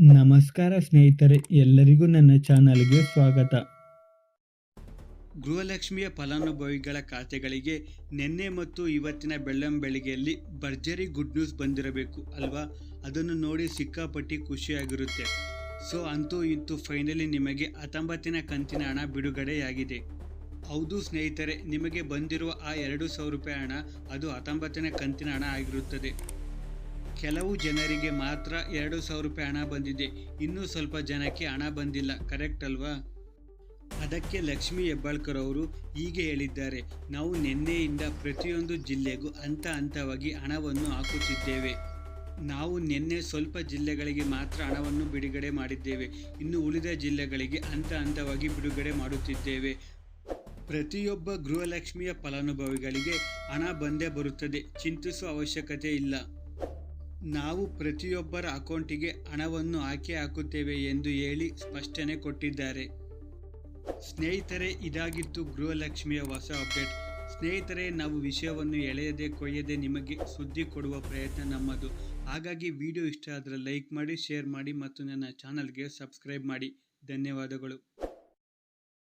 ನಮಸ್ಕಾರ ಸ್ನೇಹಿತರೆ, ಎಲ್ಲರಿಗೂ ನನ್ನ ಚಾನಲ್ಗೆ ಸ್ವಾಗತ. ಗೃಹಲಕ್ಷ್ಮಿಯ ಫಲಾನುಭವಿಗಳ ಖಾತೆಗಳಿಗೆ ನಿನ್ನೆ ಮತ್ತು ಇವತ್ತಿನ ಬೆಳ್ಳಂಬೆಳಿಗೆಯಲ್ಲಿ ಭರ್ಜರಿ ಗುಡ್ ನ್ಯೂಸ್ ಬಂದಿರಬೇಕು ಅಲ್ವಾ? ಅದನ್ನು ನೋಡಿ ಸಿಕ್ಕಾಪಟ್ಟಿ ಖುಷಿಯಾಗಿರುತ್ತೆ. ಸೊ, ಅಂತೂ ಇಂತೂ ಫೈನಲಿ ನಿಮಗೆ ಹತ್ತೊಂಬತ್ತಿನ ಕಂತಿನ ಹಣ ಬಿಡುಗಡೆಯಾಗಿದೆ. ಹೌದು ಸ್ನೇಹಿತರೆ, ನಿಮಗೆ ಬಂದಿರುವ ಆ ಎರಡು ಸಾವಿರ ರೂಪಾಯಿ ಹಣ, ಅದು ಹತ್ತೊಂಬತ್ತನೇ ಕಂತಿನ ಹಣ ಆಗಿರುತ್ತದೆ. ಕೆಲವು ಜನರಿಗೆ ಮಾತ್ರ ಎರಡು ಸಾವಿರ ರೂಪಾಯಿ ಹಣ ಬಂದಿದೆ. ಇನ್ನೂ ಸ್ವಲ್ಪ ಜನಕ್ಕೆ ಹಣ ಬಂದಿಲ್ಲ. ಕರೆಕ್ಟ್ ಅಲ್ವಾ? ಅದಕ್ಕೆ ಲಕ್ಷ್ಮಿ ಹೆಬ್ಬಾಳ್ಕರ್ ಅವರು ಹೀಗೆ ಹೇಳಿದ್ದಾರೆ. ನಾವು ನಿನ್ನೆಯಿಂದ ಪ್ರತಿಯೊಂದು ಜಿಲ್ಲೆಗೂ ಹಂತ ಹಂತವಾಗಿ ಹಣವನ್ನು ಹಾಕುತ್ತಿದ್ದೇವೆ. ನಾವು ನಿನ್ನೆ ಸ್ವಲ್ಪ ಜಿಲ್ಲೆಗಳಿಗೆ ಮಾತ್ರ ಹಣವನ್ನು ಬಿಡುಗಡೆ ಮಾಡಿದ್ದೇವೆ. ಇನ್ನು ಉಳಿದ ಜಿಲ್ಲೆಗಳಿಗೆ ಹಂತ ಹಂತವಾಗಿ ಬಿಡುಗಡೆ ಮಾಡುತ್ತಿದ್ದೇವೆ. ಪ್ರತಿಯೊಬ್ಬ ಗೃಹಲಕ್ಷ್ಮಿಯ ಫಲಾನುಭವಿಗಳಿಗೆ ಹಣ ಬಂದೇ ಬರುತ್ತದೆ. ಚಿಂತಿಸುವ ಅವಶ್ಯಕತೆ ಇಲ್ಲ. ನಾವು ಪ್ರತಿಯೊಬ್ಬರ ಅಕೌಂಟಿಗೆ ಹಣವನ್ನು ಹಾಕಿ ಹಾಕುತ್ತೇವೆ ಎಂದು ಹೇಳಿ ಸ್ಪಷ್ಟನೆ ಕೊಟ್ಟಿದ್ದಾರೆ. ಸ್ನೇಹಿತರೆ, ಇದಾಗಿತ್ತು ಗೃಹಲಕ್ಷ್ಮಿಯ ಹೊಸ ಅಪ್ಡೇಟ್. ಸ್ನೇಹಿತರೆ, ನಾವು ವಿಷಯವನ್ನು ಎಳೆಯದೆ ಕೊಯ್ಯದೆ ನಿಮಗೆ ಸುದ್ದಿ ಕೊಡುವ ಪ್ರಯತ್ನ ನಮ್ಮದು. ಹಾಗಾಗಿ ವಿಡಿಯೋ ಇಷ್ಟ ಆದರೆ ಲೈಕ್ ಮಾಡಿ, ಶೇರ್ ಮಾಡಿ ಮತ್ತು ನನ್ನ ಚಾನಲ್ಗೆ ಸಬ್ಸ್ಕ್ರೈಬ್ ಮಾಡಿ. ಧನ್ಯವಾದಗಳು.